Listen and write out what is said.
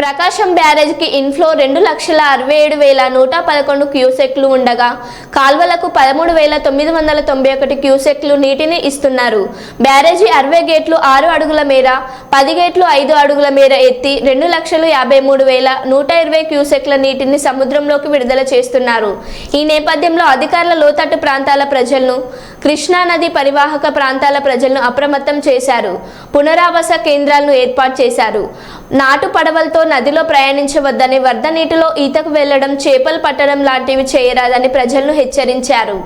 ప్రకాశం బ్యారేజ్కి inflow రెండు లక్షల అరవై ఏడు వేల నూట పదకొండు క్యూసెక్లు ఉండగా కాల్వలకు పదమూడు వేల తొమ్మిది వందల తొంభై ఒకటి క్యూసెక్లు నీటిని ఇస్తున్నారు. బ్యారేజీ అరవై గేట్లు ఆరు అడుగుల మేర పది గేట్లు ఐదు అడుగుల మేర ఎత్తి రెండు లక్షలు యాభై మూడు వేల నూట ఇరవై క్యూసెక్ల నీటిని సముద్రంలోకి విడుదల చేస్తున్నారు. ఈ నేపథ్యంలో అధికారుల లోతట్టు ప్రాంతాల ప్రజలను కృష్ణా నది పరివాహక ప్రాంతాల ప్రజలను అప్రమత్తం చేశారు. పునరావాస కేంద్రాలను ఏర్పాటు చేశారు. నాటు పడవలతో నదిలో ప్రయాణించవద్దని వరద నీటిలో ఈతకు వెళ్ళడం చేపలు పట్టడం లాంటివి చేయరాదని ప్రజలను హెచ్చరించారు.